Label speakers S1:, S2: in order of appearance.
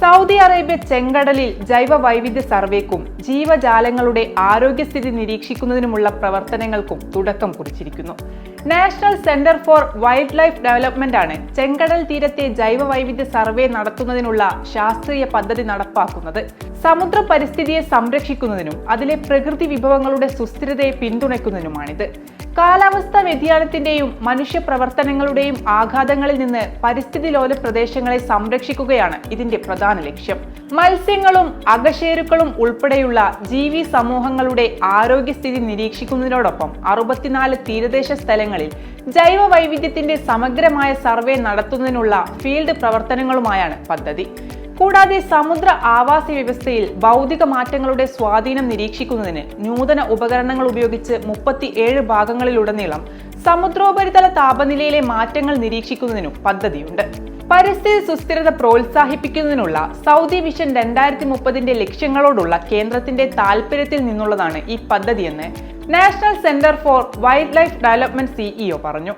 S1: Saudi Arabia ചെങ്കടലിൽ ജൈവ വൈവിധ്യ സർവേക്കും ജീവജാലങ്ങളുടെ ആരോഗ്യസ്ഥിതി നിരീക്ഷിക്കുന്നതിനുമുള്ള പ്രവർത്തനങ്ങൾക്കും തുടക്കം കുറിച്ചിരിക്കുന്നു. National centre for wildlife development ആണ് ചെങ്കടൽ തീരത്തെ ജൈവ വൈവിധ്യ സർവേ നടത്തുന്നതിനുള്ള ശാസ്ത്രീയ പദ്ധതി നടപ്പാക്കുന്നത്. സമുദ്ര പരിസ്ഥിതിയെ സംരക്ഷിക്കുന്നതിനും അതിലെ പ്രകൃതി വിഭവങ്ങളുടെ സുസ്ഥിരതയെ പിന്തുണയ്ക്കുന്നതിനുമാണിത്. കാലാവസ്ഥാ വ്യതിയാനത്തിന്റെയും മനുഷ്യ പ്രവർത്തനങ്ങളുടെയും ആഘാതങ്ങളിൽ നിന്ന് പരിസ്ഥിതി ലോല പ്രദേശങ്ങളെ സംരക്ഷിക്കുകയാണ് ഇതിന്റെ പ്രധാന ലക്ഷ്യം. മത്സ്യങ്ങളും അകശേരുക്കളും ഉൾപ്പെടെയുള്ള ജീവി സമൂഹങ്ങളുടെ ആരോഗ്യസ്ഥിതി നിരീക്ഷിക്കുന്നതിനോടൊപ്പം അറുപത്തിനാല് തീരദേശ സ്ഥലങ്ങളിൽ ജൈവ വൈവിധ്യത്തിന്റെ സമഗ്രമായ സർവേ നടത്തുന്നതിനുള്ള ഫീൽഡ് പ്രവർത്തനങ്ങളുമായാണ് പദ്ധതി. കൂടാതെ സമുദ്ര ആവാസ വ്യവസ്ഥയിൽ ഭൗതിക മാറ്റങ്ങളുടെ സ്വാധീനം നിരീക്ഷിക്കുന്നതിന് നൂതന ഉപകരണങ്ങൾ ഉപയോഗിച്ച് മുപ്പത്തി ഏഴ് ഭാഗങ്ങളിലുടനീളം സമുദ്രോപരിതല താപനിലയിലെ മാറ്റങ്ങൾ നിരീക്ഷിക്കുന്നതിനും പദ്ധതിയുണ്ട്. പരിസ്ഥിതി സുസ്ഥിരത പ്രോത്സാഹിപ്പിക്കുന്നതിനുള്ള സൗദി വിഷൻ രണ്ടായിരത്തി മുപ്പതിന്റെ ലക്ഷ്യങ്ങളോടുള്ള കേന്ദ്രത്തിന്റെ താൽപര്യത്തിൽ നിന്നുള്ളതാണ് ഈ പദ്ധതിയെന്ന് national centre for wildlife development CEO പറഞ്ഞു.